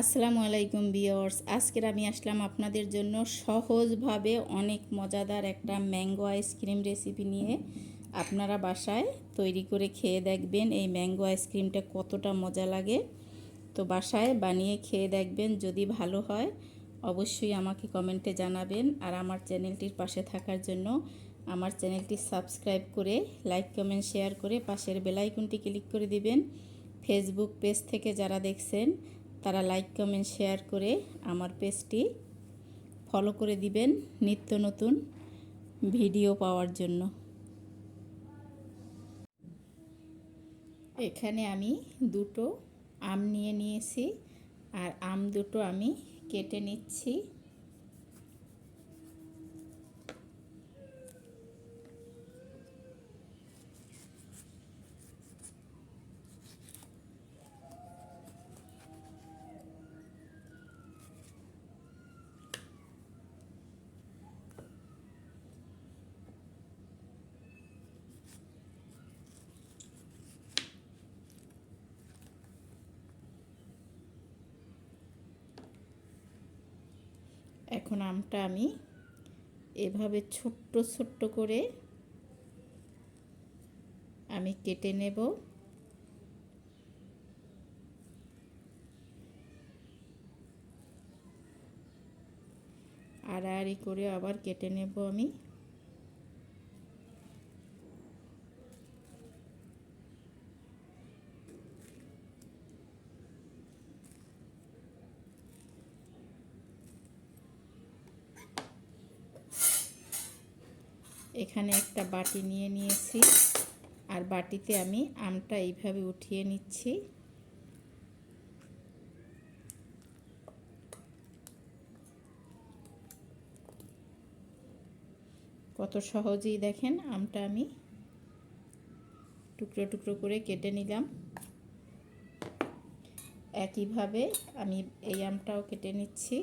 আসসালামু আলাইকুম বিয়র্স আজকের আমি আসলাম আপনাদের জন্য সহজভাবে অনেক মজাদার একটা ম্যাঙ্গো আইসক্রিম রেসিপি নিয়ে। আপনারা বাসায় তৈরি করে খেয়ে দেখবেন এই ম্যাঙ্গো আইসক্রিমটা কতটা মজা লাগে। তো বাসায় বানিয়ে খেয়ে দেখবেন, যদি ভালো হয় অবশ্যই আমাকে কমেন্টে জানাবেন। আর আমার চ্যানেলটির পাশে থাকার জন্য আমার চ্যানেলটি সাবস্ক্রাইব করে, লাইক, কমেন্ট, শেয়ার করে পাশের বেলাইকনটি ক্লিক করে দিবেন। ফেসবুক পেজ থেকে যারা দেখছেন তারা লাইক, কমেন্ট, শেয়ার করে আমার পেজটি ফলো করে দিবেন নিত্য নতুন ভিডিও পাওয়ার জন্য। এখানে আমি দুটো আম নিয়ে নিয়েছি, আর আম দুটো আমি কেটে নিচ্ছি। এখন আমটা আমি এভাবে ছোট্ট ছোট্ট করে আমি কেটে নেব। আড়াআড়ি করে আবার কেটে নেব আমি। এখানে একটা বাটি নিয়ে নিয়েছি। আর বাটিতে আমি আমটা এইভাবে উঠিয়ে নিচ্ছি। কত সহজেই দেখেন আমটা আমি টুকরো টুকরো করে কেটে নিলাম। একইভাবে আমি এই আমটাও কেটে নিচ্ছি।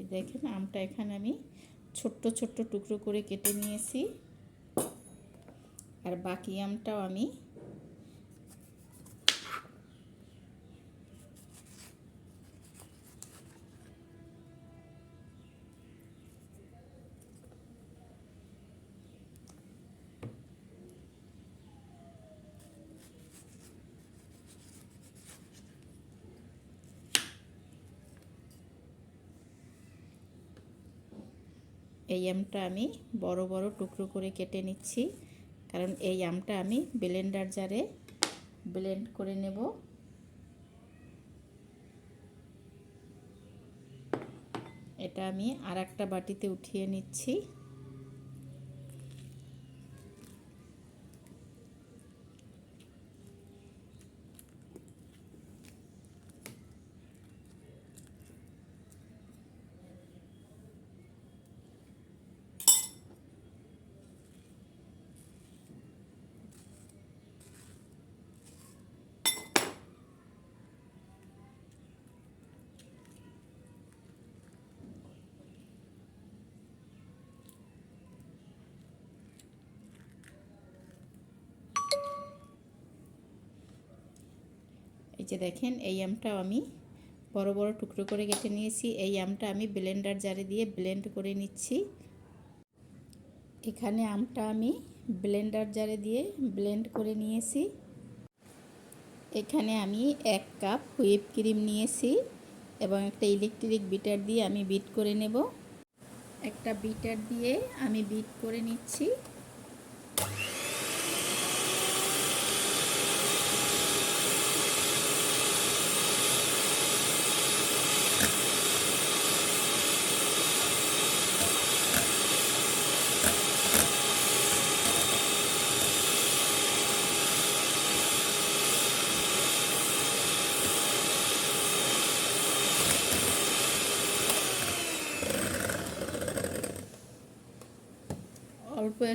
এই দেখেন আমটা এখানে আমি ছোট্ট ছোট্ট টুকরো করে কেটে নিয়েছি। আর বাকি আমটাও আমি এই আমটা আমি বড় বড় টুকরো করে কেটে নিচ্ছি। কারণ এই আমটা আমি ব্লেন্ডার জারে ব্লেন্ড করে নেব। এটা আমি আর একটা বাটিতে উঠিয়ে নিচ্ছি। এই যে দেখেন, এই আমটাও আমি বড় বড় টুকরো করে কেটে নিয়েছি। এই আমটা আমি ব্লেন্ডার জারে দিয়ে ব্লেন্ড করে নিচ্ছি। এখানে আমটা আমি ব্লেন্ডার জারে দিয়ে ব্লেন্ড করে নিয়েছি। এখানে আমি এক কাপ হুইপ ক্রিম নিয়েছি এবং একটা ইলেকট্রিক বিটার দিয়ে আমি বিট করে নেব। একটা বিটার দিয়ে আমি বিট করে নিচ্ছি।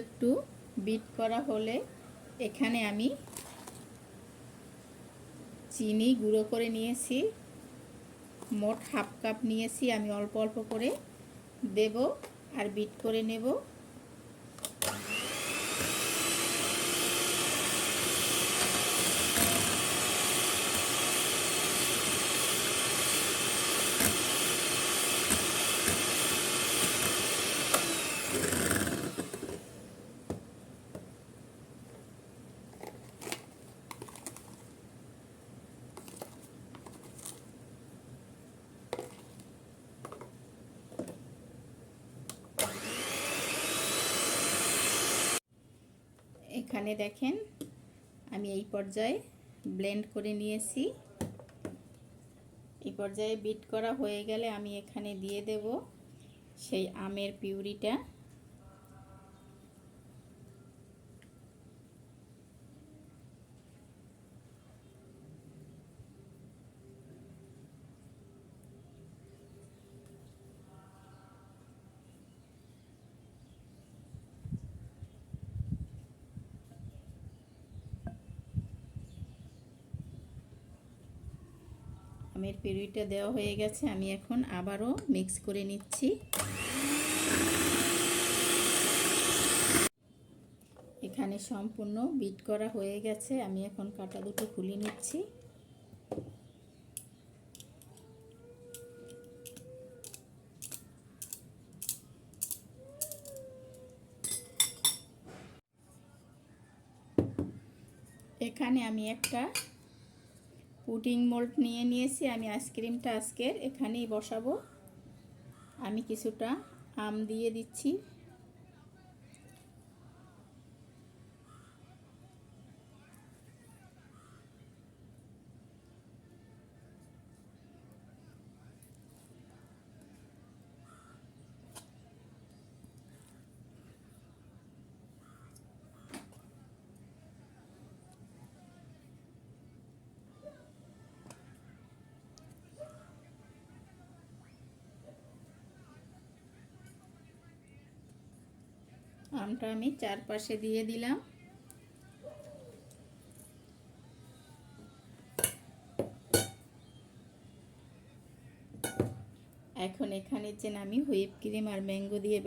একটু বিট করা হলে এখানে আমি চিনি গুঁড়ো করে নিয়েছি। মোট হাফ কাপ নিয়েছি, আমি অল্প অল্প করে দেব আর বিট করে নেব। এখানে দেখেন, আমি এই পর্যায়ে ব্লেন্ড করে নিয়েছি। এই পর্যায়ে বিট করা হয়ে গেলে আমি এখানে দিয়ে দেব সেই আমের পিউরিটা। আমের পিউরিটা দেওয়া হয়ে গেছে, আমি এখন আবারও মিক্স করে নিচ্ছি। এখানে সম্পূর্ণ বিট করা হয়ে গেছে, আমি এখন কাটা দুটো খুলে নিচ্ছি। এখানে আমি একটা পুডিং মোল্ড নিয়ে নিয়েছি আমি আইসক্রিমটা আজকের এখানেই বসাবো। আমি কিছুটা আম দিয়ে দিচ্ছি। আমটা আমি চারপাশে দিয়ে দিলাম। এখন এখানে যে আমি হুইপ ক্রিম আর ম্যাঙ্গো দিয়ে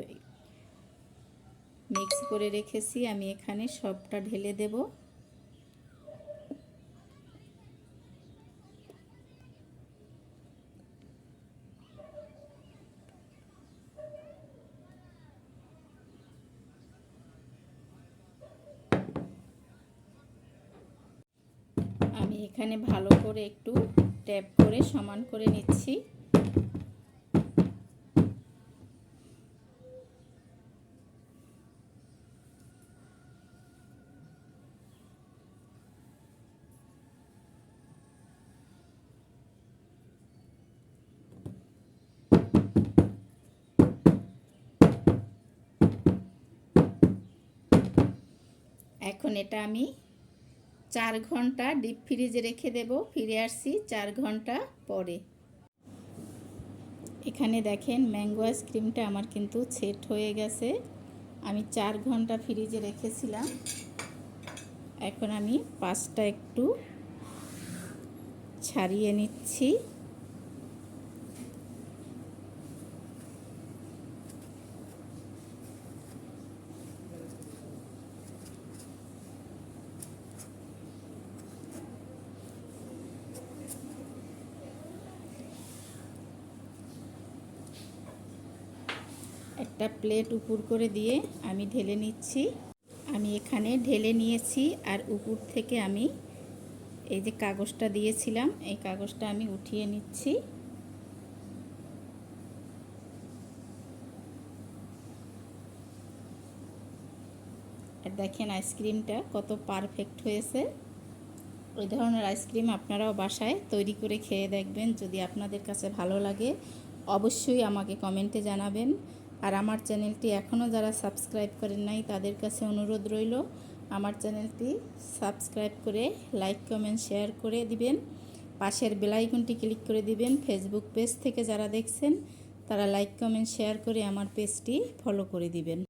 মিক্স করে রেখেছি, আমি এখানে সবটা ঢেলে দেবো আমি এখানে ভালো করে একটু ট্যাপ করে সমান করে নিচ্ছি। এখন এটা আমি চার ঘণ্টা ডিপ ফ্রিজে রেখে দেব, ফিরে আসছি চার ঘণ্টা পরে। এখানে দেখেন ম্যাঙ্গো আইসক্রিমটা আমার কিন্তু সেট হয়ে গেছে। আমি চার ঘণ্টা ফ্রিজে রেখেছিলাম। এখন আমি পাঁচটা একটু ছাড়িয়ে নিচ্ছি। একটা প্লেট উপর করে দিয়ে আমি ঢেলে নিচ্ছি। আমি এখানে ঢেলে নিয়েছি আর উপর থেকে আমি এই যে কাগজটা দিয়েছিলাম, এই কাগজটা আমি উঠিয়ে নিচ্ছি। আর দেখেন আইসক্রিমটা কত পারফেক্ট হয়েছে। ওই ধরনের আইসক্রিম আপনারাও বাসায় তৈরি করে খেয়ে দেখবেন, যদি আপনাদের কাছে ভালো লাগে, অবশ্যই আমাকে কমেন্টে জানাবেন। আর আমার চ্যানেলটি এখনও যারা সাবস্ক্রাইব করেন নাই, তাদের কাছে অনুরোধ রইল, আমার চ্যানেলটি সাবস্ক্রাইব করে লাইক, কমেন্ট, শেয়ার করে দিবেন। পাশের বেলাইকনটি ক্লিক করে দিবেন। ফেসবুক পেজ থেকে যারা দেখছেন, তারা লাইক, কমেন্ট, শেয়ার করে আমার পেজটি ফলো করে দিবেন।